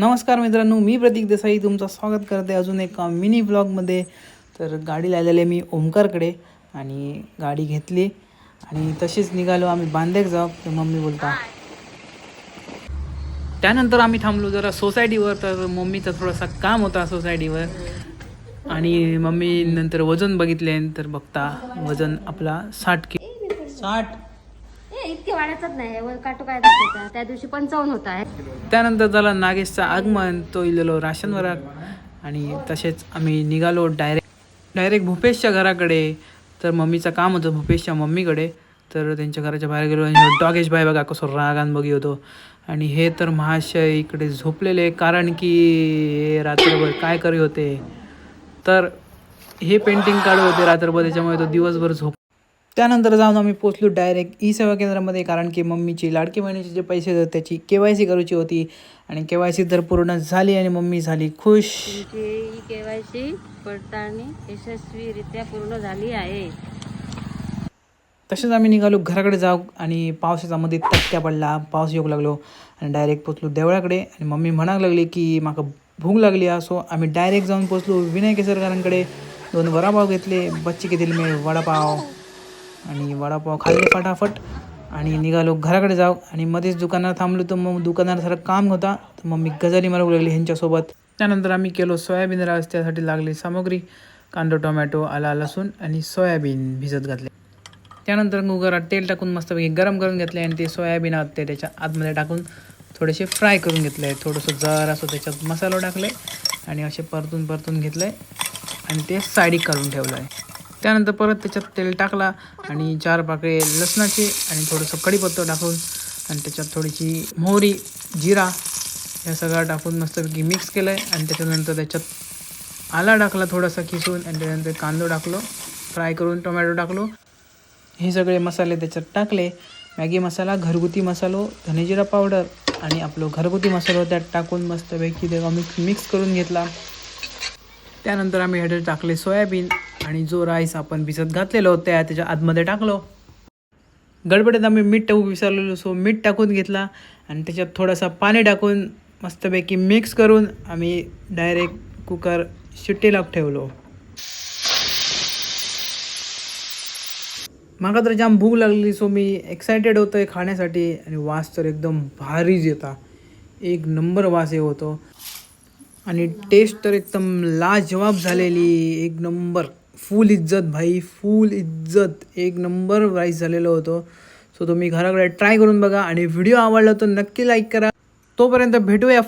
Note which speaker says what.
Speaker 1: नमस्कार मित्रांनो मी प्रतीक देसाई तुमचं स्वागत करते अजून एका मिनी ब्लॉगमध्ये तर गाडी लावलेली आहे मी ओमकारकडे आणि गाडी घेतली आणि तशीच निघालो आम्ही बांदेक जाऊ तर मम्मी बोलता त्यानंतर आम्ही थांबलो जरा सोसायटीवर तर मम्मीचा थोडासा काम होता सोसायटीवर. आणि मम्मी नंतर वजन बघितले तर बघता वजन आपला साठ कि साठ.
Speaker 2: म्हणजे इतके वाढतच नाही. काटू काय दाखवता त्या दिवशी पंचावन्न होता. आहे
Speaker 1: त्यानंतर झाला नागेशचा आगमन. तो इलेलो राशनवर आणि तसेच आम्ही निघालो डायरेक्ट डायरेक्ट भूपेशच्या घराकडे. तर मम्मीचं काम होतं भूपेशच्या मम्मीकडे. तर त्यांच्या घराच्या बाहेर गेलो आणि डॉगेश भाई बघा कसं रागान बघी होतो. आणि हे तर महाशय इकडे झोपलेले कारण की रात्रभर काय करी होते? तर हे पेंटिंग काढू होते रात्रभर. त्याच्यामुळे तो दिवसभर झोप त्यानंतर जाऊन आम्ही पोचलो डायरेक्ट ई सेवा केंद्रामध्ये कारण की मम्मीची लाडकी बहिणीचे जे पैसे होते त्याची के वाय सी करूची होती आणि के वाय सी तर पूर्ण झाली आणि मम्मी झाली खुश.
Speaker 2: तुमची ई केवायसी पडताळणी यशस्वीरित्या पूर्ण झाली आहे.
Speaker 1: तसेच आम्ही निघालो घराकडे जाऊ आणि पावसाचा मध्ये तक्क्या पडला. पाऊस येऊ लागलो आणि डायरेक्ट पोचलो देवळाकडे आणि मम्मी म्हणाक लागली की माका भूक लागली असो आम्ही डायरेक्ट जाऊन पोचलो विनय केसरकरांकडे. दोन वडापाव घेतले बच्ची घेतली मी वडापाव. आणि वडापाव खाल्ले फटाफट. आणि निघालो घराकडे जाऊ. आणि मध्येच दुकानात थांबलो. तर मग दुकानात सारं काम होता. तर मग मी गजाली मारू लागली ह्यांच्यासोबत. त्यानंतर आम्ही केलो सोयाबीन रास. त्यासाठी लागली सामग्री कांदा टोमॅटो आला लसूण आणि सोयाबीन भिजत घातले. त्यानंतर कुकरात तेल टाकून मस्तपैकी गरम करून घेतले आणि ते सोयाबीन आत ते त्याच्या आतमध्ये टाकून थोडेसे फ्राय करून घेतले. थोडंसं जर असं त्याच्यात मसाला टाकले आणि असे परतून परतून घेतलं आहे आणि ते साईडिक काढून ठेवलं आहे त्यानंतर परत त्याच्यात तेल टाकला आणि चार पाकळे लसणाचे आणि थोडंसं कढीपत्ता टाकून आणि त्याच्यात थोडीशी मोहरी जिरा ह्या सगळं टाकून मस्तपैकी मिक्स केलं आहे आणि त्याच्यानंतर त्याच्यात आला टाकला थोडासा किसून आणि त्याच्यानंतर कांदो टाकलो फ्राय करून टोमॅटो टाकलो. हे सगळे मसाले त्याच्यात टाकले. मॅगी मसाला घरगुती मसालो धनेजिरा पावडर आणि आपलं घरगुती मसालो त्यात टाकून मस्तपैकी तेव्हा मिक्स मिक्स करून घेतला. त्यानंतर आम्ही ह्याच्यात टाकले सोयाबीन. आणि जो राईस आपण भिजत घातलेलो त्या त्याच्या आतमध्ये टाकलो. गडबडीत आम्ही मीठ टाकू विसरलेलो सो मीठ टाकून घेतला आणि त्याच्यात थोडासा पाणी टाकून मस्तपैकी मिक्स करून आम्ही डायरेक्ट कुकर शिट्टीला ठेवलो. माका तर जाम भूक लागली सो मी एक्सायटेड होतो आहे खाण्यासाठी आणि वास तर एकदम भारीच येता. एक नंबर वास येत होतो. आणि टेस्ट तर एकदम लाजवाब झालेली एक नंबर. फुल इज्जत भाई फुल इज्जत. एक नंबर प्राईस झालेलो होतो. सो तुम्ही घराकडे ट्राय करून बघा आणि व्हिडिओ आवडला तर नक्की लाईक करा. तोपर्यंत भेटूया.